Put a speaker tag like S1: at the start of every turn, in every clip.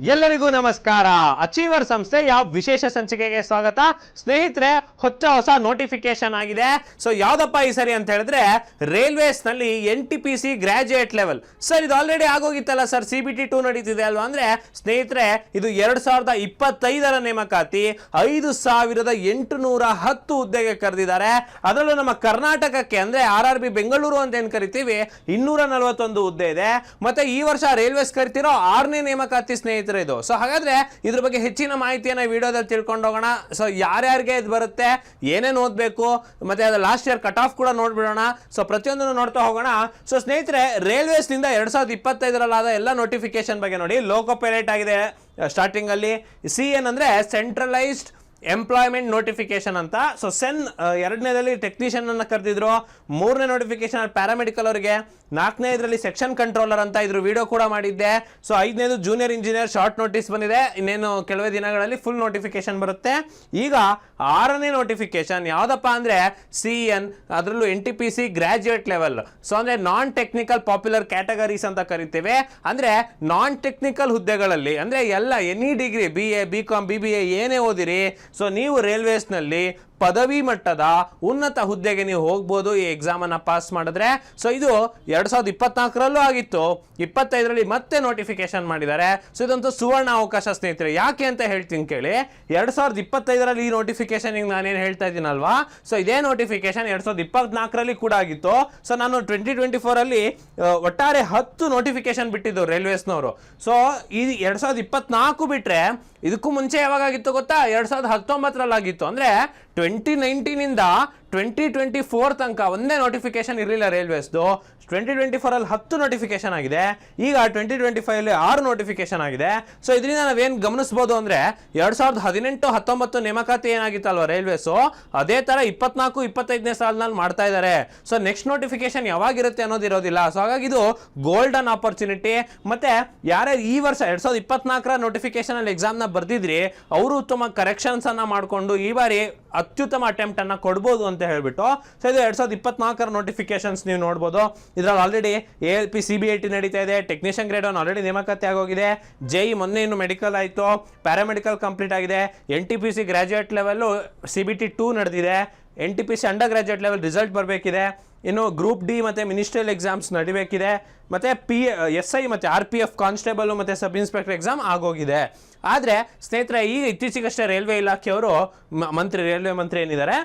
S1: ಎಲ್ಲರಿಗೂ ನಮಸ್ಕಾರ. ಅಚೀವರ್ ಸಂಸ್ಥೆ ಯಾವ ವಿಶೇಷ ಸಂಚಿಕೆಗೆ ಸ್ವಾಗತ. ಸ್ನೇಹಿತರೆ, ಹೊಚ್ಚ ಹೊಸ ನೋಟಿಫಿಕೇಶನ್ ಆಗಿದೆ. ಸೊ ಯಾವ್ದಪ್ಪ ಈ ಸರಿ ಅಂತ ಹೇಳಿದ್ರೆ ರೈಲ್ವೇಸ್ನಲ್ಲಿ N T P C graduate level sir ಇದು already ಆಗೋಗಿತ್ತಲ್ಲ sir C B T two ನಡೀತಿದೆ ಅಲ್ವಾ? ಅಂದ್ರೆ, ಸ್ನೇಹಿತರೆ, ಇದು ಎರಡ್ ಸಾವಿರದ ಇಪ್ಪತ್ತೈದರ ನೇಮಕಾತಿ, ಐದು ಸಾವಿರದ ಎಂಟುನೂರ ಹತ್ತು ಹುದ್ದೆಗೆ ಕರೆದಿದ್ದಾರೆ. ಅದರಲ್ಲೂ ನಮ್ಮ ಕರ್ನಾಟಕಕ್ಕೆ ಅಂದ್ರೆ ಆರ್ ಆರ್ ಬಿ ಬೆಂಗಳೂರು ಅಂತ ಏನು ಕರಿತೀವಿ? ಇನ್ನೂರ ನಲವತ್ತೊಂದು ಹುದ್ದೆ ಇದೆ. ಮತ್ತೆ ಈ ವರ್ಷ ರೈಲ್ವೇಸ್ ಕರಿತಿರೋ ಆರನೇ ನೇಮಕಾತಿ, ಸ್ನೇಹಿತರೆ ಇದು. ಸೊ ಹಾಗಾದ್ರೆ ಇದ್ರ ಬಗ್ಗೆ ಹೆಚ್ಚಿನ ಮಾಹಿತಿಯನ್ನ ವಿಡಿಯೋದಲ್ಲಿ ತಿಳ್ಕೊಂಡು ಹೋಗೋಣ ಸೊ ಯಾರ್ಯಾರಿಗೆ ಇದು ಬರುತ್ತೆ, ಏನೇನು ಓದಬೇಕು, ಮತ್ತೆ ಅದು ಲಾಸ್ಟ್ ಇಯರ್ ಕಟ್ ಆಫ್ ಕೂಡ ನೋಡ್ಬಿಡೋಣ. ಸೊ ಪ್ರತಿಯೊಂದನ್ನು ನೋಡ್ತಾ ಹೋಗೋಣ. ಸೊ ಸ್ನೇಹಿತರೆ ರೈಲ್ವೇಸ್ನಿಂದ ಎರಡ್ ಸಾವಿರದ ಇಪ್ಪತ್ತೈದರಲ್ಲಾದ ಎಲ್ಲ ನೋಟಿಫಿಕೇಶನ್ ಬಗ್ಗೆ ನೋಡಿ. ಲೋಕೋ ಪೈಲಟ್ ಆಗಿದೆ ಸ್ಟಾರ್ಟಿಂಗ್ ಅಲ್ಲಿ. ಸಿ ಎನ್ ಅಂದ್ರೆ ಸೆಂಟ್ರಲೈಸ್ಡ್ ಎಂಪ್ಲಾಯ್ಮೆಂಟ್ ನೋಟಿಫಿಕೇಶನ್ ಅಂತ. ಸೊ ಸೆನ್ ಎರಡನೇದಲ್ಲಿ ಟೆಕ್ನಿಷಿಯನ್ ಅನ್ನ ಕರೆದಿದ್ರು. ಮೂರನೇ ನೋಟಿಫಿಕೇಶನ್ ಪ್ಯಾರಾಮೆಡಿಕಲ್ ಅವರಿಗೆ. ನಾಲ್ಕನೇ ಇದರಲ್ಲಿ ಸೆಕ್ಷನ್ ಕಂಟ್ರೋಲರ್ ಅಂತ ಇದ್ರ ವಿಡಿಯೋ ಕೂಡ ಮಾಡಿದ್ದೆ. ಸೊ ಐದನೇದು ಜೂನಿಯರ್ ಇಂಜಿನಿಯರ್ ಶಾರ್ಟ್ ನೋಟಿಸ್ ಬಂದಿದೆ. ಇನ್ನೇನು ಕೆಲವೇ ದಿನಗಳಲ್ಲಿ ಫುಲ್ ನೋಟಿಫಿಕೇಶನ್ ಬರುತ್ತೆ. ಈಗ ಆರನೇ ನೋಟಿಫಿಕೇಶನ್ ಯಾವುದಪ್ಪ ಅಂದ್ರೆ ಸಿ ಎನ್ ಅದರಲ್ಲೂ N T P C graduate level so ಅಂದ್ರೆ ನಾನ್ ಟೆಕ್ನಿಕಲ್ ಪಾಪ್ಯುಲರ್ ಕ್ಯಾಟಗರೀಸ್ ಅಂತ ಕರಿತೇವೆ. ಅಂದ್ರೆ ನಾನ್ ಟೆಕ್ನಿಕಲ್ ಹುದ್ದೆಗಳಲ್ಲಿ, ಅಂದ್ರೆ ಎಲ್ಲ any degree B A B com B B A ಏನೇ ಓದಿರಿ. ಸೊ ನೀವು ರೈಲ್ವೇಸ್ನಲ್ಲಿ ಪದವಿ ಮಟ್ಟದ ಉನ್ನತ ಹುದ್ದೆಗೆ ನೀವು ಹೋಗ್ಬೋದು. ಈ ಎಕ್ಸಾಮ್ ಅನ್ನ ಪಾಸ್ ಮಾಡಿದ್ರೆ. ಸೊ ಇದು ಎರಡು ಸಾವಿರದ ಇಪ್ಪತ್ನಾಲ್ಕರಲ್ಲೂ ಆಗಿತ್ತು. ಇಪ್ಪತ್ತೈದರಲ್ಲಿ ಮತ್ತೆ ನೋಟಿಫಿಕೇಶನ್ ಮಾಡಿದ್ದಾರೆ. ಸೊ ಇದಂತೂ ಸುವರ್ಣ ಅವಕಾಶ ಸ್ನೇಹಿತರೆ. ಯಾಕೆ ಅಂತ ಹೇಳ್ತೀನಿ ಕೇಳಿ. ಎರಡು ಸಾವಿರದ ಇಪ್ಪತ್ತೈದರಲ್ಲಿ ಈ ನೋಟಿಫಿಕೇಶನ್ ನಾನೇನು ಹೇಳ್ತಾ ಇದ್ದೀನಲ್ವಾ? ಸೊ ಇದೇ ನೋಟಿಫಿಕೇಶನ್ ಎರಡು ಸಾವಿರದ ಇಪ್ಪತ್ನಾಲ್ಕರಲ್ಲಿ ಕೂಡ ಆಗಿತ್ತು. ಸೊ ನಾನು ಟ್ವೆಂಟಿ ಟ್ವೆಂಟಿ ಫೋರ್ ಅಲ್ಲಿ ಆ, ಒಟ್ಟಾರೆ ಹತ್ತು ನೋಟಿಫಿಕೇಶನ್ ಬಿಟ್ಟಿದ್ದು ರೈಲ್ವೇಸ್ನವರು ಸೊ ಈ ಎರಡು ಸಾವಿರದ ಇಪ್ಪತ್ನಾಲ್ಕು ಬಿಟ್ಟರೆ ಇದಕ್ಕೂ ಮುಂಚೆ ಯಾವಾಗಾಗಿತ್ತು ಗೊತ್ತಾ? ಎರಡು ಸಾವಿರದ ಹತ್ತೊಂಬತ್ತರಲ್ಲಾಗಿತ್ತು. ಅಂದ್ರೆ ಟ್ವೆಂಟಿ ನೈನ್ಟೀನಿಂದ ಟ್ವೆಂಟಿ ಟ್ವೆಂಟಿ ಫೋರ್ ತನಕ ಒಂದೇ ನೋಟಿಫಿಕೇಶನ್ ಇರಲಿಲ್ಲ ರೈಲ್ವೇಸ್ದು ಟ್ವೆಂಟಿ ಟ್ವೆಂಟಿ ಫೋರಲ್ಲಿ ಹತ್ತು ನೋಟಿಫಿಕೇಶನ್ ಆಗಿದೆ. ಈಗ ಟ್ವೆಂಟಿ ಟ್ವೆಂಟಿ ಫೈವಲ್ಲಿ ಆರು ನೋಟಿಫಿಕೇಶನ್ ಆಗಿದೆ. ಸೊ ಇದರಿಂದ ನಾವೇನು ಗಮನಿಸ್ಬೋದು ಅಂದರೆ ಎರಡು ಸಾವಿರದ ಹದಿನೆಂಟು, ಹತ್ತೊಂಬತ್ತು ನೇಮಕಾತಿ ಏನಾಗಿತ್ತಲ್ವ ರೈಲ್ವೇಸು ಅದೇ ಥರ ಇಪ್ಪತ್ನಾಲ್ಕು, ಇಪ್ಪತ್ತೈದನೇ ಸಾಲಿನಲ್ಲಿ ಮಾಡ್ತಾ ಇದ್ದಾರೆ ಸೊ ನೆಕ್ಸ್ಟ್ ನೋಟಿಫಿಕೇಶನ್ ಯಾವಾಗಿರುತ್ತೆ ಅನ್ನೋದಿರೋದಿಲ್ಲ ಸೊ ಹಾಗಾಗಿ ಇದು ಗೋಲ್ಡನ್ ಆಪರ್ಚುನಿಟಿ ಮತ್ತೆ ಯಾರ್ಯಾರು ಈ ವರ್ಷ ಎರಡು ಸಾವಿರದ ಇಪ್ಪತ್ನಾಲ್ಕರ ನೋಟಿಫಿಕೇಶನ್ ಅಲ್ಲಿ ಎಕ್ಸಾಮ್ನ ಬರ್ದಿದ್ರಿ, ಅವರು ಉತ್ತಮ ಕರೆಕ್ಷನ್ಸ್ ಅನ್ನ ಮಾಡಿಕೊಂಡು ಈ ಬಾರಿ ಅತ್ಯುತ್ತಮ ಅಟೆಂಪ್ಟನ್ನು ಕೊಡ್ಬೋದು ಅಂತ ಹೇಳ್ಬಿಟ್ಟು ಸೊ ಇದು ಎರಡ್ ಸಾವಿರದ ಇಪ್ಪತ್ನಾಲ್ಕರ ನೋಟಿಫಿಕೇಶನ್ಸ್ ನೀವು ನೋಡ್ಬೋದು. ಇದ್ರಲ್ಲಿ already A L P C B I T ನಡೀತಾ ಇದೆ ಟೆಕ್ನಿಷಿಯನ್ ಗ್ರೇಡ್ ಒನ್ ಆಲ್ರೆಡಿ ನೇಮಕಾತಿ ಆಗೋಗಿದೆ. ಜೈ ಮೊನ್ನೆ ಇನ್ನು ಮೆಡಿಕಲ್ ಆಯಿತು ಪ್ಯಾರಾಮೆಡಿಕಲ್ ಕಂಪ್ಲೀಟ್ ಆಗಿದೆ. N T P C graduate level C B T two ನಡೆದಿದೆ. N T P C under graduate level result ಬರಬೇಕಿದೆ. ಇನ್ನು ಗ್ರೂಪ್ ಡಿ ಮತ್ತು ಮಿನಿಸ್ಟ್ರಿಯಲ್ ಎಕ್ಸಾಮ್ಸ್ ನಡಿಬೇಕಿದೆ. ಮತ್ತು ಪಿ ಎಸ್ ಐ ಮತ್ತು ಆರ್ ಪಿ ಎಫ್ ಕಾನ್ಸ್ಟೇಬಲ್ ಮತ್ತು sub inspector exam ಆಗೋಗಿದೆ. ಆದರೆ ಸ್ನೇಹಿತರೆ, ಈಗ ಇತ್ತೀಚೆಗಷ್ಟೇ ರೈಲ್ವೆ ಇಲಾಖೆಯವರು ಮಂತ್ರಿ ರೈಲ್ವೆ ಮಂತ್ರಿ ಏನಿದ್ದಾರೆ?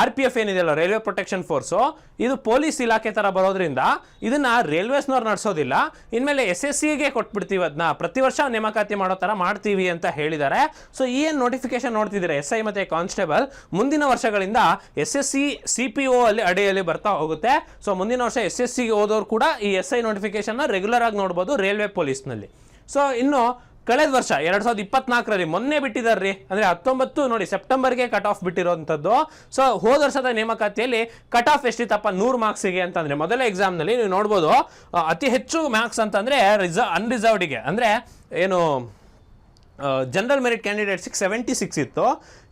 S1: ಆರ್ ಪಿ ಎಫ್ ಏನಿದೆಯಲ್ಲ, ರೈಲ್ವೆ ಪ್ರೊಟೆಕ್ಷನ್ ಫೋರ್ಸು, ಇದು ಪೊಲೀಸ್ ಇಲಾಖೆ ಥರ ಬರೋದ್ರಿಂದ ಇದನ್ನ ರೈಲ್ವೇಸ್ನವ್ರು ನಡೆಸೋದಿಲ್ಲ. ಇನ್ಮೇಲೆ ಎಸ್ ಎಸ್ ಸಿಗೆ ಕೊಟ್ಬಿಡ್ತೀವಿ ಅದನ್ನ ಪ್ರತಿ ವರ್ಷ ನೇಮಕಾತಿ ಮಾಡೋ ಥರ ಮಾಡ್ತೀವಿ ಅಂತ ಹೇಳಿದ್ದಾರೆ. ಸೊ ಈ ಏನು ನೋಟಿಫಿಕೇಶನ್ ನೋಡ್ತಿದ್ದೀರಾ? ಎಸ್ ಐ ಮತ್ತು ಕಾನ್ಸ್ಟೇಬಲ್. ಮುಂದಿನ ವರ್ಷಗಳಿಂದ S S C C P O ಅಲ್ಲಿ ಅಡಿಯಲ್ಲಿ ಬರ್ತಾ ಹೋಗುತ್ತೆ. ಸೊ ಮುಂದಿನ ವರ್ಷ ಎಸ್ ಎಸ್ ಸಿಗೆ ಓದೋರು ಕೂಡ ಈ ಎಸ್ ಐ ನೋಟಿಫಿಕೇಶನ್ನ ರೆಗ್ಯುಲರ್ ಆಗಿ ನೋಡ್ಬೋದು ರೈಲ್ವೆ ಪೊಲೀಸ್ನಲ್ಲಿ. ಸೊ ಇನ್ನು ಕಳೆದ ವರ್ಷ ಎರಡ್ ಸಾವಿರದ ಇಪ್ಪತ್ನಾಲ್ಕರಲ್ಲಿ ಮೊನ್ನೆ ಬಿಟ್ಟಿದಾರ್ರಿ. ಅಂದ್ರೆ ಹತ್ತೊಂಬತ್ತು ನೋಡಿ, ಸೆಪ್ಟೆಂಬರ್ಗೆ ಕಟ್ ಆಫ್ ಬಿಟ್ಟಿರೋಂಥದ್ದು. ಸೊ ಹೋದ ವರ್ಷದ ನೇಮಕಾತಿಯಲ್ಲಿ ಕಟ್ ಆಫ್ ಎಷ್ಟಿತ್ತಪ್ಪ? ನೂರು ಮಾರ್ಕ್ಸಿಗೆ ಅಂತಂದ್ರೆ, ಮೊದಲ ಎಕ್ಸಾಮ್ನಲ್ಲಿ ನೀವು ನೋಡ್ಬೋದು ಅತಿ ಹೆಚ್ಚು ಮಾರ್ಕ್ಸ್ ಅಂತಂದ್ರೆ ರಿಸರ್ವ್ ಅನ್ರಿಸರ್ವ್ಡ್ಗೆ ಅಂದ್ರೆ, ಏನು ಜನರಲ್ ಮೆರಿಟ್ ಕ್ಯಾಂಡಿಡೇಟ್ಸಿಗೆ ಸೆವೆಂಟಿ ಸಿಕ್ಸ್ ಇತ್ತು.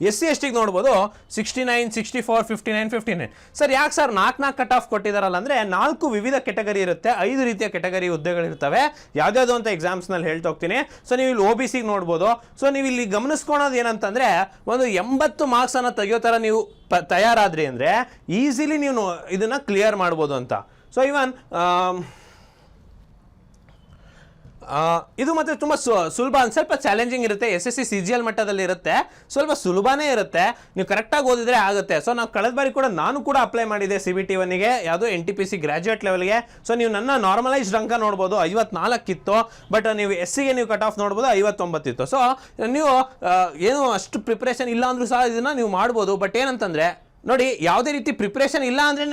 S1: ಎಸ್ ಸಿ ಎಸ್ ಟಿಗೆ ನೋಡ್ಬೋದು sixty nine sixty four fifty nine fifty nine sir, ಯಾಕೆ ಸರ್ ನಾಲ್ಕು ನಾಲ್ಕು ಕಟ್ ಆಫ್ ಕೊಟ್ಟಿದ್ದಾರಲ್ಲ ಅಂದರೆ ನಾಲ್ಕು ವಿವಿಧ ಕೆಟಗರಿ ಇರುತ್ತೆ, ಐದು ರೀತಿಯ ಕೆಟಗರಿ ಹುದ್ದೆಗಳಿರ್ತವೆ ಯಾವ್ದ್ಯಾವ್ದು ಅಂತ ಎಕ್ಸಾಮ್ಸ್ನಲ್ಲಿ ಹೇಳ್ತೋಗ್ತೀನಿ ಸೊ ನೀವು ಇಲ್ಲಿ ಒ ಬಿ ಸಿಗೆ ನೋಡ್ಬೋದು. ಸೊ ನೀವು ಇಲ್ಲಿ ಗಮನಿಸ್ಕೊಳೋದು ಏನಂತಂದರೆ ಒಂದು ಎಂಬತ್ತು ಮಾರ್ಕ್ಸನ್ನು ತೆಗಿಯೋ ಥರ ನೀವು ಪ, ತಯಾರಾದ್ರಿ ಅಂದರೆ ಈಸಿಲಿ ನೀವು ಇದನ್ನು ಕ್ಲಿಯರ್ ಮಾಡ್ಬೋದು ಅಂತ. ಸೊ ಇವನ್ ಇದು ಮತ್ತೆ ತುಂಬ ಸುಲಭ ಒಂದು ಸ್ವಲ್ಪ ಚಾಲೆಂಜಿಂಗ್ ಇರುತ್ತೆ. S S C C G L ಮಟ್ಟದಲ್ಲಿ ಇರುತ್ತೆ. ಸ್ವಲ್ಪ ಸುಲಭನೇ ಇರುತ್ತೆ. ನೀವು ಕರೆಕ್ಟಾಗಿ ಓದಿದ್ರೆ ಆಗುತ್ತೆ. ಸೊ ನಾವು ಕಳೆದ ಬಾರಿ ಕೂಡ ನಾನು ಕೂಡ ಅಪ್ಲೈ ಮಾಡಿದೆ ಸಿ ಬಿ ಟಿ ಒನ್ಗೆ ಯಾವುದೋ N T P C graduate ಲೆವೆಲ್ಗೆ ಸೊ ನೀವು ನನ್ನ ನಾರ್ಮಲೈಸ್ಡ್ ಅಂಕ ನೋಡ್ಬೋದು. ಐವತ್ನಾಲ್ಕಿತ್ತು ಬಟ್ ನೀವು ಎಸ್ ಸಿಗೆ ನೀವು ಕಟ್ ಆಫ್ ನೋಡ್ಬೋದು. ಐವತ್ತೊಂಬತ್ತಿತ್ತು ಸೊ ನೀವು ಏನು ಅಷ್ಟು ಪ್ರಿಪ್ರೇಷನ್ ಇಲ್ಲ ಅಂದ್ರೂ ಸಹ ಇದನ್ನ ನೀವು ಮಾಡ್ಬೋದು. ಬಟ್ ಏನಂತಂದ್ರೆ ನೋಡಿ, ಯಾವುದೇ ರೀತಿ ಪ್ರಿಪ್ರೇಷನ್ ಇಲ್ಲ ಅಂದರೆ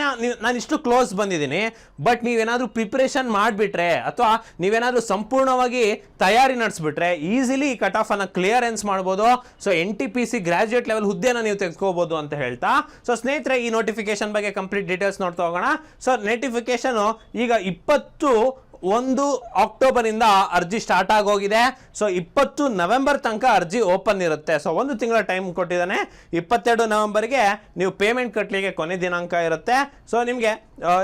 S1: ನಾನು ಇಷ್ಟು ಕ್ಲೋಸ್ ಬಂದಿದ್ದೀನಿ ಬಟ್ ನೀವೇನಾದರೂ ಪ್ರಿಪ್ರೇಷನ್ ಮಾಡಿಬಿಟ್ರೆ, ಅಥವಾ ನೀವೇನಾದರೂ ಸಂಪೂರ್ಣವಾಗಿ ತಯಾರಿ ನಡೆಸ್ಬಿಟ್ರೆ ಈಸಿಲಿ ಈ ಕಟ್ ಆಫ್ ಅನ್ನು ಕ್ಲಿಯರೆನ್ಸ್ ಮಾಡ್ಬೋದು. So N T P C graduate level ಹುದ್ದೆನ ನೀವು ತೆಗೆದುಕೋಬೋದು ಅಂತ ಹೇಳ್ತಾ. ಸೊ ಸ್ನೇಹಿತರೆ, ಈ ನೋಟಿಫಿಕೇಶನ್ ಬಗ್ಗೆ ಕಂಪ್ಲೀಟ್ ಡೀಟೇಲ್ಸ್ ನೋಡ್ತಾ ಹೋಗೋಣ. ಸೊ ನೋಟಿಫಿಕೇಶನ್ ಈಗ ಇಪ್ಪತ್ತು ಒಂದು ಅಕ್ಟೋಬರ್ ಇಂದ ಅರ್ಜಿ ಸ್ಟಾರ್ಟ್ ಆಗೋಗಿದೆ. ಸೊ ಇಪ್ಪತ್ತು ನವೆಂಬರ್ ತನಕ ಅರ್ಜಿ ಓಪನ್ ಇರುತ್ತೆ. ಸೊ ಒಂದು ತಿಂಗಳ ಟೈಮ್ ಕೊಟ್ಟಿದ್ದಾನೆ. ಇಪ್ಪತ್ತೆರಡು ನವೆಂಬರ್ಗೆ ನೀವು ಪೇಮೆಂಟ್ ಕಟ್ಟಲಿಕ್ಕೆ ಕೊನೆ ದಿನಾಂಕ ಇರುತ್ತೆ. ಸೊ ನಿಮಗೆ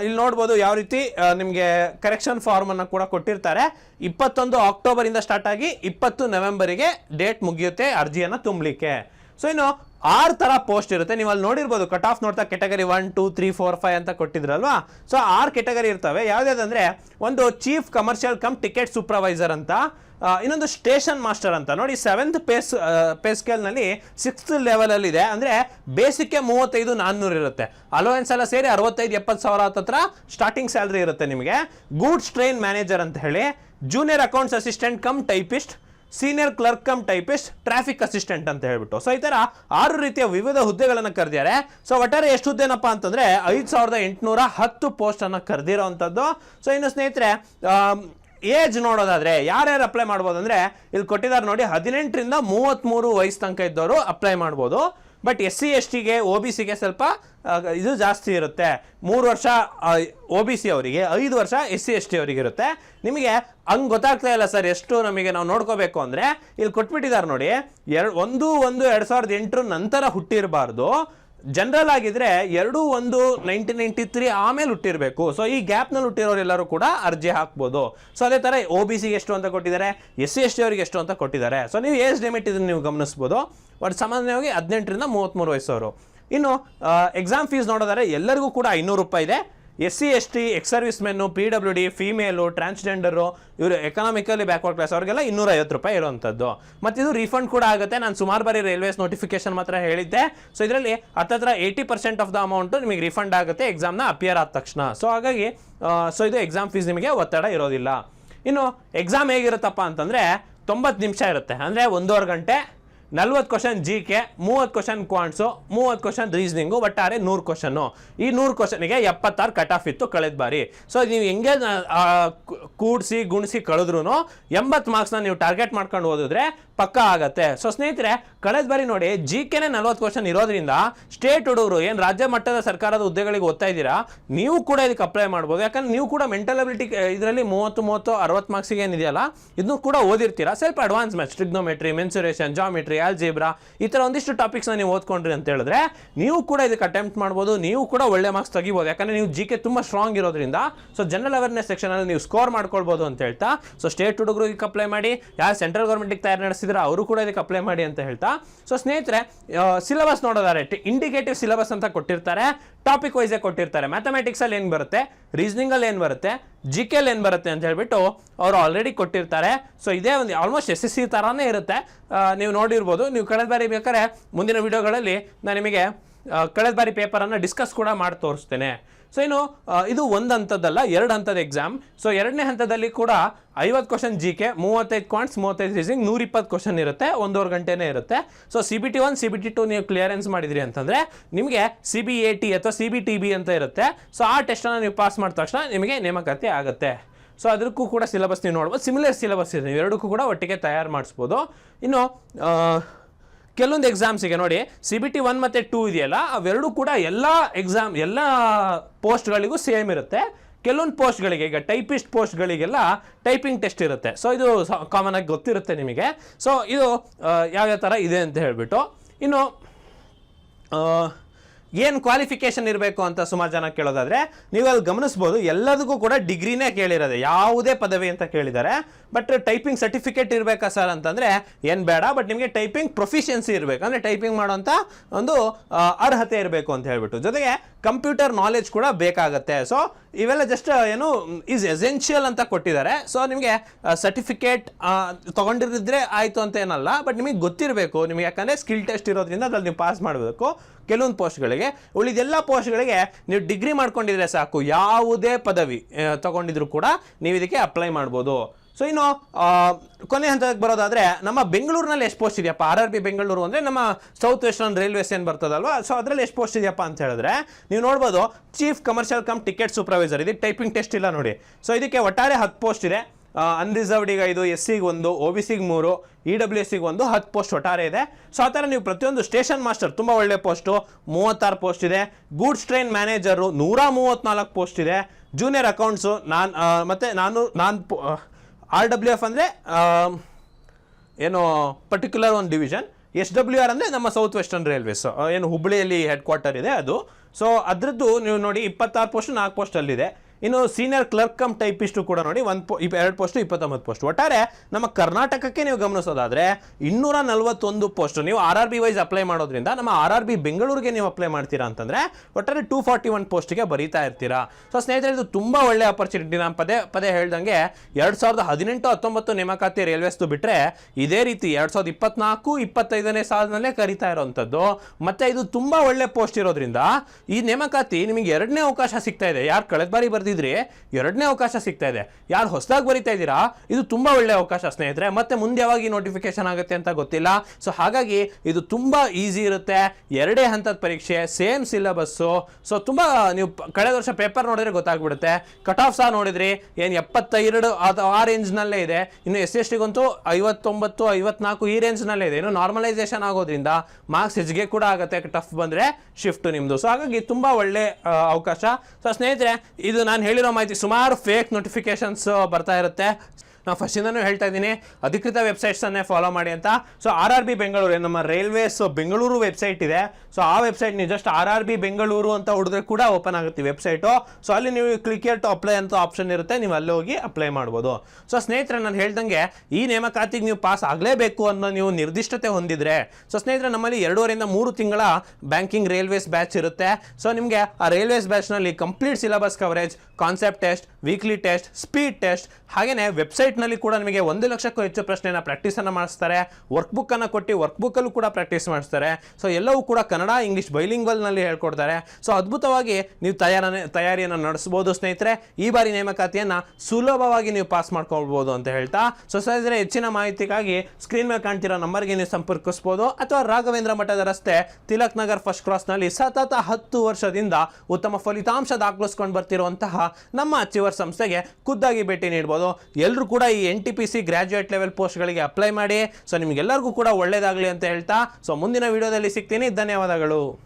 S1: ಇಲ್ಲಿ ನೋಡ್ಬೋದು ಯಾವ ರೀತಿ ನಿಮಗೆ ಕರೆಕ್ಷನ್ ಫಾರ್ಮ್ ಅನ್ನು ಕೂಡ ಕೊಟ್ಟಿರ್ತಾರೆ. ಇಪ್ಪತ್ತೊಂದು ಅಕ್ಟೋಬರ್ ಇಂದ ಸ್ಟಾರ್ಟ್ ಆಗಿ ಇಪ್ಪತ್ತು ನವೆಂಬರಿಗೆ ಡೇಟ್ ಮುಗಿಯುತ್ತೆ ಅರ್ಜಿಯನ್ನು ತುಂಬಲಿಕ್ಕೆ. ಸೊ ಇನ್ನು ಆರು ತರ ಪೋಸ್ಟ್ ಇರುತ್ತೆ. ನೀವು ಅಲ್ಲಿ ನೋಡಿರ್ಬೋದು ಕಟ್ ಆಫ್ ನೋಡ್ತಾ category one two three four five ಅಂತ ಕೊಟ್ಟಿದ್ರಲ್ವಾ? ಸೊ ಆರು ಕೆಟಗರಿ ಇರ್ತವೆ. ಯಾವುದ್ಯಾವುದಂದರೆ, ಒಂದು chief commercial cum ticket supervisor ಅಂತ ಇನ್ನೊಂದು ಸ್ಟೇಷನ್ ಮಾಸ್ಟರ್ ಅಂತ. ನೋಡಿ ಸೆವೆಂತ್ ಪೇಸ್ ಪೇ ಸ್ಕೇಲ್ನಲ್ಲಿ ಸಿಕ್ಸ್ತ್ ಲೆವೆಲಲ್ಲಿ ಇದೆ. ಅಂದರೆ, ಬೇಸಿಕ್ಗೆ ಮೂವತ್ತೈದು ನಾನ್ನೂರು ಇರುತ್ತೆ. ಅಲೋವೆನ್ಸ್ ಎಲ್ಲ ಸೇರಿ ಅರವತ್ತೈದು, ಎಪ್ಪತ್ತು ಸಾವಿರ ಹತ್ರ ಸ್ಟಾರ್ಟಿಂಗ್ ಸ್ಯಾಲ್ರಿ ಇರುತ್ತೆ ನಿಮಗೆ. ಗೂಡ್ಸ್ ಟ್ರೈನ್ ಮ್ಯಾನೇಜರ್ ಅಂತ ಹೇಳಿ junior accounts assistant cum typist senior clerk cum typist, traffic assistant ಅಂತ ಹೇಳ್ಬಿಟ್ಟು. ಸೊ ಈ ತರ ಆರು ರೀತಿಯ ವಿವಿಧ ಹುದ್ದೆಗಳನ್ನು ಕರೆದಿದ್ದಾರೆ. ಸೊ ಒಟ್ಟಾರೆ ಎಷ್ಟು ಹುದ್ದೆನಪ್ಪ ಅಂತಂದ್ರೆ ಐದು ಸಾವಿರದ ಎಂಟುನೂರ ಹತ್ತು ಪೋಸ್ಟ್ ಅನ್ನ ಕರೆದಿರೋವಂಥದ್ದು ಸೊ ಇನ್ನು ಸ್ನೇಹಿತರೆ ಏಜ್ ನೋಡೋದಾದ್ರೆ ಯಾರ್ಯಾರು ಅಪ್ಲೈ ಮಾಡ್ಬೋದು ಅಂದ್ರೆ ಇಲ್ಲಿ ಕೊಟ್ಟಿದ್ದಾರೆ ನೋಡಿ, ಹದಿನೆಂಟರಿಂದ ಮೂವತ್ತ್ಮೂರು ವಯಸ್ಸು ತನಕ ಇದ್ದವರು ಅಪ್ಲೈ ಮಾಡ್ಬೋದು. ಬಟ್ ಎಸ್ ಸಿ ಎಸ್ ಟಿಗೆ ಒ ಬಿ ಸಿಗೆ ಸ್ವಲ್ಪ ಇದು ಜಾಸ್ತಿ ಇರುತ್ತೆ. ಮೂರು ವರ್ಷ ಒ ಬಿ ಸಿ ಅವರಿಗೆ, ಐದು ವರ್ಷ ಎಸ್ ಸಿ ಎಸ್ ಟಿ ಅವರಿಗೆ ಇರುತ್ತೆ. ನಿಮಗೆ ಹಂಗೆ ಗೊತ್ತಾಗ್ತಾ ಇಲ್ಲ ಸರ್, ಎಷ್ಟು ನಮಗೆ ನಾವು ನೋಡ್ಕೋಬೇಕು ಅಂದರೆ, ಇಲ್ಲಿ ಕೊಟ್ಬಿಟ್ಟಿದ್ದಾರೆ ನೋಡಿ ಎರಡು ಒಂದು ಒಂದು, ಎರಡು ಸಾವಿರದ ಎಂಟರ ನಂತರ ಹುಟ್ಟಿರಬಾರ್ದು. ಜನರಲ್ ಆಗಿದ್ರೆ ಎರಡು ಒಂದು ನೈನ್ಟೀನ್ ನೈಂಟಿ ತ್ರೀ ಆಮೇಲೆ ಹುಟ್ಟಿರಬೇಕು. ಸೊ ಈ ಗ್ಯಾಪ್ನಲ್ಲಿ ಹುಟ್ಟಿರೋರೆಲ್ಲರೂ ಕೂಡ ಅರ್ಜಿ ಹಾಕ್ಬೋದು. ಸೊ ಅದೇ ಥರ ಒ ಬಿ ಸಿಗೆ ಎಷ್ಟು ಅಂತ ಕೊಟ್ಟಿದ್ದಾರೆ ಎಸ್ ಸಿ ಎಸ್ ಟಿ ಅವರಿಗೆ ಎಷ್ಟು ಅಂತ ಕೊಟ್ಟಿದ್ದಾರೆ. ಸೊ ನೀವು ಏಜ್ ಲಿಮಿಟ್ ಇದನ್ನು ನೀವು ಗಮನಿಸ್ಬೋದು. ಬಟ್ ಸಾಮಾನ್ಯವಾಗಿ ಹದಿನೆಂಟರಿಂದ ಮೂವತ್ತ್ಮೂರು ವಯಸ್ಸವರು. ಇನ್ನು ಎಕ್ಸಾಮ್ ಫೀಸ್ ನೋಡೋದಾದ್ರೆ ಎಲ್ಲರಿಗೂ ಕೂಡ ಐನೂರು ರೂಪಾಯಿ ಇದೆ. S C S T ex service men P W D, female, transgender ಇವರು ಎಕನಾಮಿಕಲಿ ಬ್ಯಾಕ್ವರ್ಡ್ ಕ್ಲಾಸ್ ಅವರಿಗೆಲ್ಲ ಇನ್ನೂರ ಐವತ್ತು ರೂಪಾಯಿ ಇರುವಂಥದ್ದು ಮತ್ತು ಇದು ರೀಫಂಡ್ ಕೂಡ ಆಗುತ್ತೆ. ನಾನು ಸುಮಾರು ಬಾರಿ ರೈಲ್ವೇಸ್ ನೋಟಿಫಿಕೇಶನ್ ಮಾತ್ರ ಹೇಳಿದ್ದೆ. ಸೊ ಇದರಲ್ಲಿ ಹತ್ತತ್ರ eighty percent of the amount ನಿಮಗೆ ರಿಫಂಡ್ ಆಗುತ್ತೆ. ಎಕ್ಸಾಮ್ನ ಅಪಿಯರ್ ಆದ ತಕ್ಷಣ. ಸೊ ಹಾಗಾಗಿ ಸೊ ಇದು ಎಕ್ಸಾಮ್ ಫೀಸ್ ನಿಮಗೆ ಒತ್ತಡ ಇರೋದಿಲ್ಲ. ಇನ್ನು ಎಕ್ಸಾಮ್ ಹೇಗಿರುತ್ತಪ್ಪ ಅಂತಂದರೆ ತೊಂಬತ್ತು ನಿಮಿಷ ಇರುತ್ತೆ. ಅಂದರೆ ಒಂದೂವರೆ ಗಂಟೆ ನಲ್ವತ್ತು ಕ್ವಶನ್ ಜಿ ಕೆ ಮೂವತ್ತು ಕ್ವಶನ್ ಕ್ವಾಂಟ್ಸು ಮೂವತ್ತು ಕ್ವಶನ್ ರೀಸನಿಂಗು ಒಟ್ಟಾರೆ ನೂರು ಕ್ವಶನ್ನು ಈ ನೂರು ಕ್ವಶನ್ಗೆ ಎಪ್ಪತ್ತಾರು ಕಟ್ ಆಫ್ ಇತ್ತು ಕಳೆದ ಬಾರಿ. ಸೊ ನೀವು ಹೆಂಗೆ ಕೂಡಿಸಿ, ಗುಣಿಸಿ ಕಳೆದ್ರೂ ಎಂಬತ್ತು ಮಾರ್ಕ್ಸ್ನ ನೀವು ಟಾರ್ಗೆಟ್ ಮಾಡ್ಕೊಂಡು ಓದಿದ್ರೆ ಪಕ್ಕ ಆಗುತ್ತೆ. ಸೊ ಸ್ನೇಹಿತರೆ, ಕಳೆದ ಬಾರಿ ನೋಡಿ ಜಿ ಕೆನೇ ನಲ್ವತ್ತು ಕ್ವಶನ್ ಇರೋದ್ರಿಂದ ಸ್ಟೇಟ್ ಹುಡುಗರು ಏನು ರಾಜ್ಯ ಮಟ್ಟದ ಸರ್ಕಾರದ ಹುದ್ದೆಗಳಿಗೆ ಓದ್ತಾ ಇದ್ದೀರಾ, ನೀವು ಕೂಡ ಇದಕ್ಕೆ ಅಪ್ಲೈ ಮಾಡ್ಬೋದು. ಯಾಕಂದ್ರೆ ನೀವು ಕೂಡ ಮೆಂಟಲ್ ಅಬಿಲಿಟಿ ಇದರಲ್ಲಿ ಮೂವತ್ತು ಮೂವತ್ತು, ಅರವತ್ತು ಮಾರ್ಕ್ಸಿಗೆ ಏನಿದೆಯಲ್ಲ, ಇದನ್ನು ಕೂಡ ಓದಿರ್ತೀರಾ. ಸ್ವಲ್ಪ advance maths trigonometry mensuration geometry algebra ಈ ಥರ ಒಂದಿಷ್ಟು ಟಾಪಿಕ್ಸ್ನ ನೀವು ಓದ್ಕೊಂಡ್ರಿ ಅಂತ ಹೇಳಿದ್ರೆ, ನೀವು ಕೂಡ ಇದಕ್ಕೆ ಅಟೆಂಪ್ಟ್ ಮಾಡ್ಬೋದು, ನೀವು ಕೂಡ ಒಳ್ಳೆ ಮಾರ್ಕ್ಸ್ ತೆಗಿಬೋದು. ಯಾಕಂದ್ರೆ ನೀವು ಜಿ ಕೆ ತುಂಬ ಸ್ಟ್ರಾಂಗ್ ಇರೋದ್ರಿಂದ ಸೊ ಜನರಲ್ ಅವೇರ್ನೆಸ್ ಸೆಕ್ಷನಲ್ಲಿ ನೀವು ಸ್ಕೋರ್ ಮಾಡ್ಕೊಳ್ಬೋದು ಅಂತ ಹೇಳ್ತಾ ಸೊ ಸ್ಟೇಟ್ ಹುಡುಗರಿಗೆ ಅಪ್ಲೈ ಮಾಡಿ, ಯಾರು ಸೆಂಟ್ರಲ್ ಗೌರ್ಮೆಂಟಿಗೆ ತಯಾರು ನಡೆಸಿದ್ರೆ ಅವರು ಕೂಡ ಇದಕ್ಕೆ ಅಪ್ಲೈ ಮಾಡಿ ಅಂತ ಹೇಳ್ತಾ ಸೊ ಸ್ನೇಹಿತರೆ ಸಿಲೆಬಸ್ ನೋಡೋದಾರೆ ಇಂಡಿಕೇಟಿವ್ ಸಿಲೆಬಸ್ ಅಂತ ಕೊಟ್ಟಿರ್ತಾರೆ ಟಾಪಿಕ್ ವೈಸೇ ಕೊಟ್ಟಿರ್ತಾರೆ. ಮ್ಯಾಥಮೆಟಿಕ್ಸಲ್ಲಿ ಏನು ಬರುತ್ತೆ? ರೀಸನಿಂಗಲ್ಲಿ ಏನು ಬರುತ್ತೆ? ಜಿ ಕೆಲ್ ಏನು ಬರುತ್ತೆ ಅಂತ ಹೇಳ್ಬಿಟ್ಟು ಅವರು ಆಲ್ರೆಡಿ ಕೊಟ್ಟಿರ್ತಾರೆ. ಸೊ ಇದೇ ಒಂದು ಆಲ್ಮೋಸ್ಟ್ ಎಸ್ ಎಸ್ ಸಿ ಥರನೇ ಇರುತ್ತೆ. ನೀವು ನೋಡಿರ್ಬೋದು. ನೀವು ಕಳೆದ ಬಾರಿ ಬೇಕಾದ್ರೆ ಮುಂದಿನ ವಿಡಿಯೋಗಳಲ್ಲಿ ನಾನು ನಿಮಗೆ ಕಳೆದ ಬಾರಿ ಪೇಪರನ್ನು ಡಿಸ್ಕಸ್ ಕೂಡ ಮಾಡಿ ತೋರಿಸ್ತೇನೆ. ಸೊ ಇನ್ನು ಇದು ಒಂದು ಹಂತದ್ದಲ್ಲ ಎರಡು ಹಂತದ ಎಕ್ಸಾಮ್ ಸೊ ಎರಡನೇ ಹಂತದಲ್ಲಿ ಕೂಡ ಐವತ್ತು ಕ್ವಶನ್ ಜಿ ಕೆ ಮೂವತ್ತೈದು ಪಾಯಿಂಟ್ಸ್ ಮೂವತ್ತೈದು ರೀಸಿಂಗ್ ನೂರಿಪ್ಪತ್ತು ಕ್ವಶನ್ ಇರುತ್ತೆ, ಒಂದೂವರೆ ಗಂಟೆನೇ ಇರುತ್ತೆ. So C B T one C B T two ನೀವು ಕ್ಲಿಯರೆನ್ಸ್ ಮಾಡಿದ್ರಿ ಅಂತಂದರೆ ನಿಮಗೆ ಸಿ ಬಿ ಎ ಟಿ ಅಥವಾ ಸಿ ಬಿ ಟಿ ಬಿ ಅಂತ ಇರುತ್ತೆ. ಸೊ ಆ ಟೆಸ್ಟನ್ನು ನೀವು ಪಾಸ್ ಮಾಡಿದ ತಕ್ಷಣ ನಿಮಗೆ ನೇಮಕಾತಿ ಆಗುತ್ತೆ. ಸೊ ಅದಕ್ಕೂ ಕೂಡ ಸಿಲೆಬಸ್ ನೀವು ನೋಡ್ಬೋದು. ಸಿಮಿಲರ್ ಸಿಲೆಬಸ್ ಇದೆ. ನೀವು ಎರಡಕ್ಕೂ ಕೂಡ ಒಟ್ಟಿಗೆ ತಯಾರು ಮಾಡಿಸ್ಬೋದು. ಇನ್ನು ಕೆಲವೊಂದು ಎಕ್ಸಾಮ್ಸಿಗೆ ನೋಡಿ ಸಿ ಬಿ ಟಿ ಒನ್ ಮತ್ತು ಟೂ ಇದೆಯಲ್ಲ, ಅವೆರಡೂ ಕೂಡ ಎಲ್ಲ ಎಕ್ಸಾಮ್ ಎಲ್ಲ ಪೋಸ್ಟ್ಗಳಿಗೂ ಸೇಮ್ ಇರುತ್ತೆ. ಕೆಲವೊಂದು ಪೋಸ್ಟ್ಗಳಿಗೆ ಈಗ ಟೈಪಿಸ್ಟ್ ಪೋಸ್ಟ್ಗಳಿಗೆಲ್ಲ ಟೈಪಿಂಗ್ ಟೆಸ್ಟ್ ಇರುತ್ತೆ. ಸೊ ಇದು ಕಾಮನ್ ಆಗಿ ಗೊತ್ತಿರುತ್ತೆ ನಿಮಗೆ. ಸೊ ಇದು ಯಾವ್ಯಾವ ಥರ ಇದೆ ಅಂತ ಹೇಳಿಬಿಟ್ಟು. ಇನ್ನು ಏನು ಕ್ವಾಲಿಫಿಕೇಶನ್ ಇರಬೇಕು ಅಂತ ಸುಮಾರು ಜನ ಕೇಳೋದಾದ್ರೆ, ನೀವು ಅಲ್ಲಿ ಗಮನಿಸ್ಬೋದು, ಎಲ್ಲದಕ್ಕೂ ಕೂಡ ಡಿಗ್ರಿನೇ ಕೇಳಿರೋದೆ, ಯಾವುದೇ ಪದವಿ ಅಂತ ಕೇಳಿದ್ದಾರೆ ಬಟ್ ಟೈಪಿಂಗ್ ಸರ್ಟಿಫಿಕೇಟ್ ಇರಬೇಕಾ ಸರ್ ಅಂತಂದರೆ, ಏನು ಬೇಡ ಬಟ್ ನಿಮಗೆ ಟೈಪಿಂಗ್ ಪ್ರೊಫಿಷಿಯನ್ಸಿ ಇರಬೇಕು. ಅಂದರೆ ಟೈಪಿಂಗ್ ಮಾಡೋಂಥ ಒಂದು ಅರ್ಹತೆ ಇರಬೇಕು ಅಂತ ಹೇಳ್ಬಿಟ್ಟು. ಜೊತೆಗೆ ಕಂಪ್ಯೂಟರ್ ನಾಲೆಜ್ ಕೂಡ ಬೇಕಾಗುತ್ತೆ. ಸೊ ಇವೆಲ್ಲ ಜಸ್ಟ್ ಏನು ಈಸ್ ಎಸೆನ್ಷಿಯಲ್ ಅಂತ ಕೊಟ್ಟಿದ್ದಾರೆ. ಸೊ ನಿಮಗೆ ಸರ್ಟಿಫಿಕೇಟ್ ತೊಗೊಂಡಿರಿದ್ರೆ ಆಯಿತು ಅಂತ ಏನಲ್ಲ ಬಟ್ ನಿಮಗೆ ಗೊತ್ತಿರಬೇಕು. ನಿಮಗೆ ಯಾಕಂದರೆ ಸ್ಕಿಲ್ ಟೆಸ್ಟ್ ಇರೋದ್ರಿಂದ ಅದ್ರಲ್ಲಿ ನೀವು ಪಾಸ್ ಮಾಡಬೇಕು. ಕೆಲವೊಂದು ಪೋಸ್ಟ್ಗಳಿಗೆ ಉಳಿದೆಲ್ಲ ಪೋಸ್ಟ್ಗಳಿಗೆ ನೀವು ಡಿಗ್ರಿ ಮಾಡ್ಕೊಂಡಿದ್ರೆ ಸಾಕು, ಯಾವುದೇ ಪದವಿ ತಗೊಂಡಿದ್ರು ಕೂಡ ನೀವು ಇದಕ್ಕೆ ಅಪ್ಲೈ ಮಾಡ್ಬೋದು. ಸೊ ಇನ್ನು ಕೊನೆ ಹಂತಕ್ಕೆ ಬರೋದಾದ್ರೆ, ನಮ್ಮ ಬೆಂಗಳೂರಿನಲ್ಲಿ ಎಷ್ಟು ಪೋಸ್ಟ್ ಇದೆಯಪ್ಪ? ಆರ್ ಆರ್ ಬಿ ಬೆಂಗಳೂರು ಅಂದರೆ ನಮ್ಮ ಸೌತ್ ವೆಸ್ಟರ್ನ್ ರೈಲ್ವೇಸ್ ಏನು ಬರ್ತದಲ್ವಾ? ಸೊ ಅದರಲ್ಲಿ ಎಷ್ಟು ಪೋಸ್ಟ್ ಇದೆಯಪ್ಪ ಅಂತ ಹೇಳಿದ್ರೆ, ನೀವು ನೋಡ್ಬೋದು chief commercial cum ticket supervisor ಇದೆ ಟೈಪಿಂಗ್ ಟೆಸ್ಟ್ ಇಲ್ಲ ನೋಡಿ. ಸೊ ಇದಕ್ಕೆ ಒಟ್ಟಾರೆ ಹತ್ತು ಪೋಸ್ಟ್ ಇದೆ. ಅನ್ರಿಸರ್ವ್ಡಿಗೆ ಐದು ಎಸ್ ಸಿಗೆ ಒಂದು ಒ ಬಿ ಸಿಗೆ ಮೂರು ಇ ಡಬ್ಲ್ಯೂ ಎಸ್ ಸಿಗೆ ಒಂದು ಹತ್ತು ಪೋಸ್ಟ್ ಒಟ್ಟಾರೆ ಇದೆ. ಸೊ ಆ ಥರ ನೀವು ಪ್ರತಿಯೊಂದು ಸ್ಟೇಷನ್ ಮಾಸ್ಟರ್ ತುಂಬ ಒಳ್ಳೆ ಪೋಸ್ಟು ಮೂವತ್ತಾರು ಪೋಸ್ಟ್ ಇದೆ. ಗೂಡ್ಸ್ ಟ್ರೈನ್ ಮ್ಯಾನೇಜರು ನೂರ ಮೂವತ್ತ್ನಾಲ್ಕು ಪೋಸ್ಟ್ ಇದೆ. ಜೂನಿಯರ್ ಅಕೌಂಟ್ಸು ನಾನು ಮತ್ತು ನಾನು ನಾನು ಆರ್ ಡಬ್ಲ್ಯೂ ಎಫ್ ಅಂದರೆ ಏನು ಪರ್ಟಿಕ್ಯುಲರ್ ಒಂದು ಡಿವಿಷನ್ ಎಸ್ ಡಬ್ಲ್ಯೂ ಆರ್ ಅಂದರೆ ನಮ್ಮ ಸೌತ್ ವೆಸ್ಟರ್ನ್ ರೈಲ್ವೇಸ್ ಏನು ಹುಬ್ಬಳ್ಳಿಯಲ್ಲಿ ಹೆಡ್ ಕ್ವಾರ್ಟರ್ ಇದೆ ಅದು. ಸೊ ಅದರದ್ದು ನೀವು ನೋಡಿ ಇಪ್ಪತ್ತಾರು ಪೋಸ್ಟ್ ನಾಲ್ಕು ಪೋಸ್ಟ್ ಅಲ್ಲಿದೆ. ಇನ್ನು ಸೀನಿಯರ್ ಕ್ಲರ್ಕ್ ಕಮ್ ಟೈಪಿಸ್ಟು ಕೂಡ ನೋಡಿ ಒಂದು ಪೋ ಇಪ್ಪ ಎರಡು ಪೋಸ್ಟು ಇಪ್ಪತ್ತೊಂಬತ್ತು ಪೋಸ್ಟ್ ಒಟ್ಟಾರೆ ನಮ್ಮ ಕರ್ನಾಟಕಕ್ಕೆ ನೀವು ಗಮನಿಸೋದಾದ್ರೆ ಇನ್ನೂರ ನಲವತ್ತೊಂದು ಪೋಸ್ಟ್ ನೀವು R R B wise apply ಮಾಡೋದ್ರಿಂದ ನಮ್ಮ ಆರ್ ಆರ್ ಬಿ ಬೆಂಗಳೂರಿಗೆ ನೀವು ಅಪ್ಲೈ ಮಾಡ್ತೀರಾ ಅಂತಂದರೆ ಒಟ್ಟಾರೆ ಟೂ ಫಾರ್ಟಿ ಒನ್ ಪೋಸ್ಟಿಗೆ ಬರೀತಾ ಇರ್ತೀರಾ. ಸೊ ಸ್ನೇಹಿತರೆ, ಇದು ತುಂಬ ಒಳ್ಳೆ ಅಪರ್ಚುನಿಟಿ ನಾನು ಪದೇ ಪದೇ ಹೇಳ್ದಂಗೆ ಎರಡು ಸಾವಿರದ ಹದಿನೆಂಟು, ಹತ್ತೊಂಬತ್ತು ನೇಮಕಾತಿ ರೈಲ್ವೇಸ್ದು ಬಿಟ್ಟರೆ ಇದೇ ರೀತಿ ಎರಡು ಸಾವಿರದ ಇಪ್ಪತ್ನಾಲ್ಕು, ಇಪ್ಪತ್ತೈದನೇ ಸಾಲಿನಲ್ಲೇ ಕರಿತಾ ಇರೋವಂಥದ್ದು ಮತ್ತೆ ಇದು ತುಂಬ ಒಳ್ಳೆ ಪೋಸ್ಟ್ ಇರೋದ್ರಿಂದ ಈ ನೇಮಕಾತಿ ನಿಮಗೆ ಎರಡನೇ ಅವಕಾಶ ಸಿಗ್ತಾ ಇದೆ. ಯಾರು ಕಳೆದ ಬಾರಿ ಬರ್ದಿದ್ರಿ ಎರಡನೇ ಅವಕಾಶ ಸಿಗ್ತಾ ಇದೆ. ಯಾರು ಹೊಸದಾಗಿ ಬರಿತಾ ಇದ್ದೀರಾ? ಇದು ತುಂಬ ಒಳ್ಳೆ ಅವಕಾಶ, ಸ್ನೇಹಿತರೆ. ಮತ್ತೆ ಮುಂದೆ ಯಾವಾಗ ಈ ನೋಟಿಫಿಕೇಶನ್ ಆಗುತ್ತೆ ಅಂತ ಗೊತ್ತಿಲ್ಲ. ಸೊ ಹಾಗಾಗಿ ಇದು ತುಂಬ ಈಸಿ ಇರುತ್ತೆ. ಎರಡೇ ಹಂತದ ಪರೀಕ್ಷೆ ಸೇಮ್ ಸಿಲೆಬಸ್ಸು ಸೊ ತುಂಬ, ನೀವು ಕಳೆದ ವರ್ಷ ಪೇಪರ್ ನೋಡಿದ್ರೆ ಗೊತ್ತಾಗ್ಬಿಡುತ್ತೆ. ಕಟ್ ಆಫ್ ಸಹ ನೋಡಿದ್ರಿ. ಏನು ಎಪ್ಪತ್ತೈರಡು ಅದು ಆ ರೇಂಜ್ನಲ್ಲೇ ಇದೆ. ಇನ್ನು ಎಸ್ ಎಸ್ ಟಿಗಂತೂ ಐವತ್ತೊಂಬತ್ತು, ಐವತ್ನಾಲ್ಕು ಈ ರೇಂಜ್ನಲ್ಲೇ ಇದೆ. ಇನ್ನು ನಾರ್ಮಲೈಸೇಷನ್ ಆಗೋದ್ರಿಂದ ಮಾರ್ಕ್ಸ್ ಹೆಚ್ಚಿಗೆ ಕೂಡ ಆಗುತ್ತೆ. ಟಫ್ ಬಂದರೆ ಶಿಫ್ಟ್ ನಿಮ್ಮದು ಸೊ ಹಾಗಾಗಿ ತುಂಬ ಒಳ್ಳೆ ಅವಕಾಶ. ಸೊ ಸ್ನೇಹಿತರೆ, ಇದು ನಾನು ಹೇಳಿರೋ ಮಾಹಿತಿ ಸುಮಾರು ಫೇಕ್ ನೋಟಿಫಿಕೇಶನ್ಸ್ ಬರ್ತಾ ಇರುತ್ತೆ. ನಾನು ಫಸ್ಟಿಂದನೂ ಹೇಳ್ತಾ ಇದ್ದೀನಿ. ಅಧಿಕೃತ ವೆಬ್ಸೈಟ್ಸನ್ನೇ ಫಾಲೋ ಮಾಡಿ ಅಂತ. So R R B Bengaluru ನಮ್ಮ ರೈಲ್ವೇಸ್ ಬೆಂಗಳೂರು ವೆಬ್ಸೈಟ್ ಇದೆ. ಸೊ ಆ ವೆಬ್ಸೈಟ್ ನೀವು just R R B Bengaluru ಅಂತ ಹೊಡೆದ್ರೆ ಕೂಡ ಓಪನ್ ಆಗುತ್ತೆ ವೆಬ್ಸೈಟು ಸೊ ಅಲ್ಲಿ ನೀವು ಕ್ಲಿಕ್ ಟು ಅಪ್ಲೈ ಅಂತ ಆಪ್ಷನ್ ಇರುತ್ತೆ. ನೀವು ಅಲ್ಲಿ ಹೋಗಿ ಅಪ್ಲೈ ಮಾಡ್ಬೋದು. ಸೊ ಸ್ನೇಹಿತರೆ, ನಾನು ಹೇಳ್ದಂಗೆ ಈ ನೇಮಕಾತಿಗೆ ನೀವು ಪಾಸ್ ಆಗಲೇಬೇಕು ಅನ್ನೋ ನೀವು ನಿರ್ದಿಷ್ಟತೆ ಹೊಂದಿದ್ರೆ ಸೊ ಸ್ನೇಹಿತರೆ, ನಮ್ಮಲ್ಲಿ ಎರಡೂವರೆಯಿಂದ ಮೂರು ತಿಂಗಳ ಬ್ಯಾಂಕಿಂಗ್ ರೈಲ್ವೇಸ್ ಬ್ಯಾಚ್ ಇರುತ್ತೆ. ಸೊ ನಿಮಗೆ ಆ railways ಬ್ಯಾಚ್ನಲ್ಲಿ complete syllabus coverage concept test weekly test speed test ಹಾಗೆಯೇ ವೆಬ್ಸೈಟ್ನಲ್ಲಿ ಕೂಡ ನಿಮಗೆ ಒಂದು ಲಕ್ಷಕ್ಕೂ ಹೆಚ್ಚು ಪ್ರಶ್ನೆನ ಪ್ರಾಕ್ಟೀಸನ್ನು ಮಾಡಿಸ್ತಾರೆ. ವರ್ಕ್ ಬುಕ್ಕನ್ನು ಕೊಟ್ಟು ವರ್ಕ್ ಬುಕ್ಕಲ್ಲೂ ಕೂಡ ಪ್ರಾಕ್ಟೀಸ್ ಮಾಡಿಸ್ತಾರೆ. ಸೊ ಎಲ್ಲವೂ ಕೂಡ ಕನ್ನಡ ಇಂಗ್ಲೀಷ್ ಬೈಲಿಂಗ್ವಲ್ನಲ್ಲಿ ಹೇಳ್ಕೊಡ್ತಾರೆ. ಸೊ ಅದ್ಭುತವಾಗಿ ನೀವು ತಯಾರನೆ ತಯಾರಿಯನ್ನು ನಡೆಸ್ಬೋದು ಸ್ನೇಹಿತರೆ. ಈ ಬಾರಿ ನೇಮಕಾತಿಯನ್ನು ಸುಲಭವಾಗಿ ನೀವು ಪಾಸ್ ಮಾಡ್ಕೊಳ್ಬೋದು ಅಂತ ಹೇಳ್ತಾ. ಸೊ ಸ್ನೇಹಿತರೆ, ಹೆಚ್ಚಿನ ಮಾಹಿತಿಗಾಗಿ ಸ್ಕ್ರೀನ್ ಮೇಲೆ ಕಾಣ್ತಿರೋ ನಂಬರ್ಗೆ ನೀವು ಸಂಪರ್ಕಿಸ್ಬೋದು. ಅಥವಾ ರಾಘವೇಂದ್ರ ಮಠದ ರಸ್ತೆ, ತಿಲಕ್ ನಗರ್ ಫಸ್ಟ್ ಕ್ರಾಸ್ನಲ್ಲಿ ಸತತ ಹತ್ತು ವರ್ಷದಿಂದ ಉತ್ತಮ ಫಲಿತಾಂಶ ದಾಖಲಿಸ್ಕೊಂಡು ಬರ್ತಿರುವಂತಹ ನಮ್ಮ ಅಚೀವರ್ ಸಂಸ್ಥೆಗೆ ಖುದ್ದಾಗಿ ಭೇಟಿ ನೀಡ್ಬೋದು. ಎಲ್ಲರೂ ಕೂಡ ಈ N T P C graduate level ಪೋಸ್ಟ್ಗಳಿಗೆ apply ಮಾಡಿ. ಸೊ ನಿಮಗೆಲ್ಲರಿಗೂ ಕೂಡ ಒಳ್ಳೇದಾಗಲಿ ಅಂತ ಹೇಳ್ತಾ. ಸೊ ಮುಂದಿನ ವಿಡಿಯೋದಲ್ಲಿ ಸಿಗ್ತೀನಿ. ಧನ್ಯವಾದಗಳು.